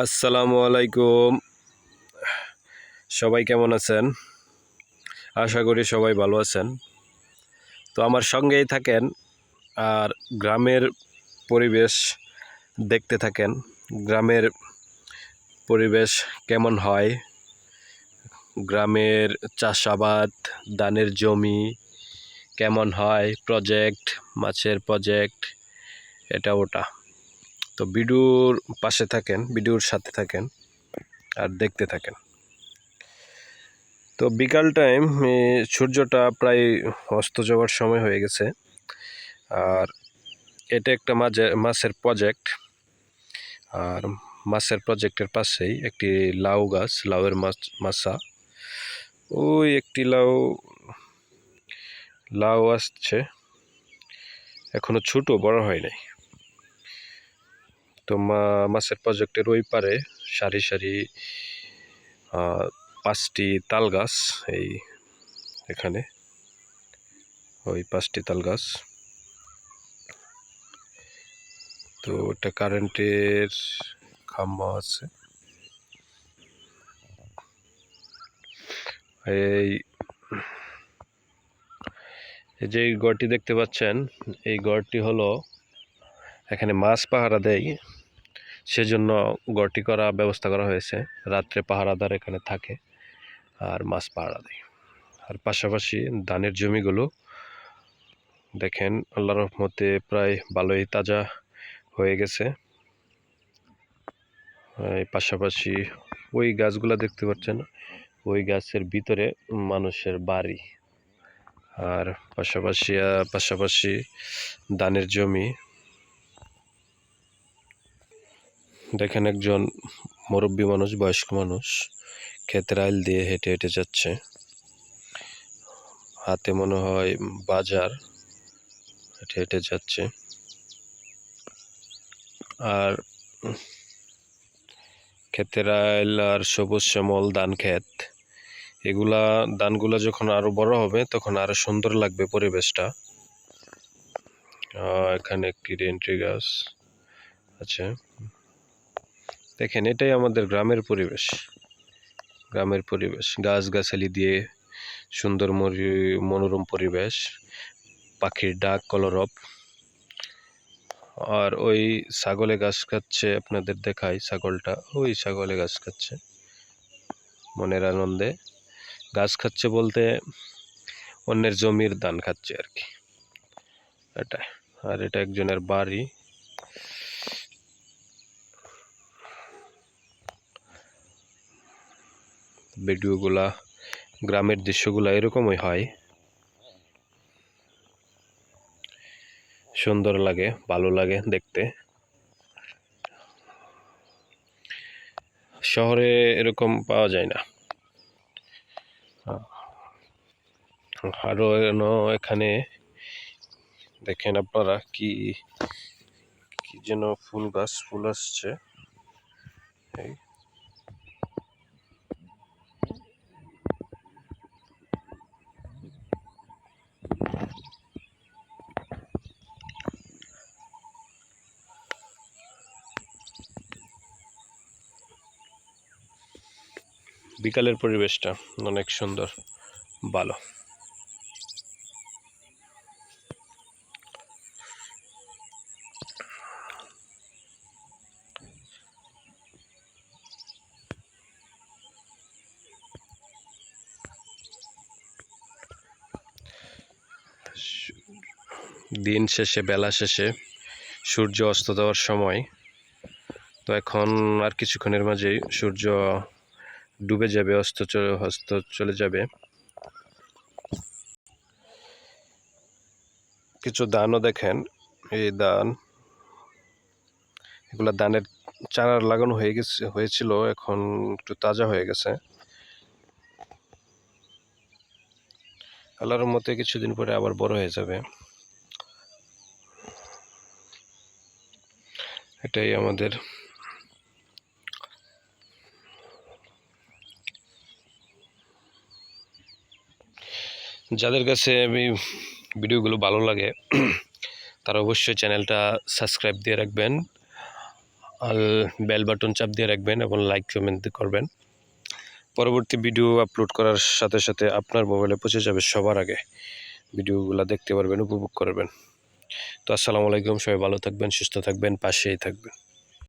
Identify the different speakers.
Speaker 1: আসসালামু আলাইকুম। সবাই কেমন আছেন? আশা করি সবাই ভালো আছেন। তো আমার সঙ্গেই থাকেন আর গ্রামের পরিবেশ দেখতে থাকেন। গ্রামের পরিবেশ কেমন হয়? গ্রামের চাষাবাদ, ধানের জমি কেমন হয়? প্রজেক্ট মাছের প্রজেক্ট এটা ওটা। তো ভিডিওর পাশে থাকেন ভিডিওর সাথে থাকেন আর দেখতে থাকেন। তো বিকাল টাইম সূর্যটা প্রায় অস্ত যাওয়ার সময় হয়ে গেছে। আর এটা একটা মাঝে, মাছের প্রজেক্ট আর মাছের প্রজেক্টের পাশেই একটি লাউ গাছ, লাউয়ের মাছ, মাছা। ওই একটি লাউ লাউ আসছে। এখনও ছোট, বড় হয় নাই। তো মাছের প্রজেক্টের ওই পারে সারি সারি পাঁচটি তাল গাছ এই এখানে। ওই পাঁচটি তাল গাছ। তো এটা কারেন্টের খাম্বা আছে। এই যে গড়টি দেখতে পাচ্ছেন, এই গড়টি হলো এখানে মাছ পাহারা দেয়। সেজন্য গড়টি করা ব্যবস্থা করা হয়েছে। রাত্রে পাহারাদার এখানে থাকে আর মাছ পাহারা দেয়। আর পাশাপাশি ধানের জমিগুলো দেখেন আল্লাহর রহমতে প্রায় ভালোই তাজা হয়ে গেছে। পাশাপাশি ওই গাছগুলা দেখতে পাচ্ছেন, ওই গাছের ভিতরে মানুষের বাড়ি। আর পাশাপাশি পাশাপাশি ধানের জমি দেখেন একজন মুরব্বী মানুষ, বয়স্ক মানুষ ক্ষেতের আইল দিয়ে হেঁটে হেঁটে যাচ্ছে। হাতে মনে হয় বাজার, হেঁটে হেঁটে যাচ্ছে। আর ক্ষেতের আইল আর সবুজ শ্যামল ধান ক্ষেত, এগুলা ধানগুলা যখন আরও বড় হবে, তখন আরও সুন্দর লাগবে পরিবেশটা। এখানে একটি রেন্ট্রি গাছ আছে। দেখেন, এটাই আমাদের গ্রামের পরিবেশ। গ্রামের পরিবেশ। গাছগাছালি দিয়ে সুন্দর মনোরম পরিবেশ। পাখির ডাক, কলরব। আর ওই ছাগলে গাছ খাচ্ছে আপনাদের দেখাই ছাগলটা। ওই ছাগলে গাছ খাচ্ছে মনের আনন্দে। গাছ খাচ্ছে বলতে অন্যের জমির দান খাচ্ছে আর কি। এটা। আর এটা একজনের বাড়ি। ভিডিওগুলা, গ্রামের দৃশ্যগুলা এরকমই হয়। সুন্দর লাগে, ভালো লাগে দেখতে। শহরে এরকম পাওয়া যায় না। আরও এখানে, দেখেন আপনারা কি কি যেন ফুল গাছ ফুল আসছে। এই বিকালের পরিবেশটা অনেক সুন্দর, ভালো। দিন শেষে, বেলা শেষে সূর্য অস্ত যাওয়ার সময় তো এখন আর কিছুক্ষণের মাঝেই সূর্য ডুবে যাবে, অস্ত অস্ত চলে যাবে। কিছু দানও দেখেন। এই দান, এগুলা দানের চারা লাগানো হয়ে গেছে, হয়েছিল, এখন একটু তাজা হয়ে গেছে। আল্লাহর মতে কিছুদিন পরে আবার বড় হয়ে যাবে। এটাই আমাদের যাদের কাছে আমি ভিডিওগুলো ভালো লাগে, তারা অবশ্যই চ্যানেলটা সাবস্ক্রাইব দিয়ে রাখবেন, আর বেল বাটন চাপ দিয়ে রাখবেন এবং লাইক কমেন্ট করবেন। পরবর্তী ভিডিও আপলোড করার সাথে সাথে আপনার মোবাইলে পৌঁছে যাবে সবার আগে। ভিডিওগুলো দেখতে পারবেন, উপভোগ করবেন। তো আসসালামু আলাইকুম, সবাই ভালো থাকবেন, সুস্থ থাকবেন, পাশেই থাকবেন।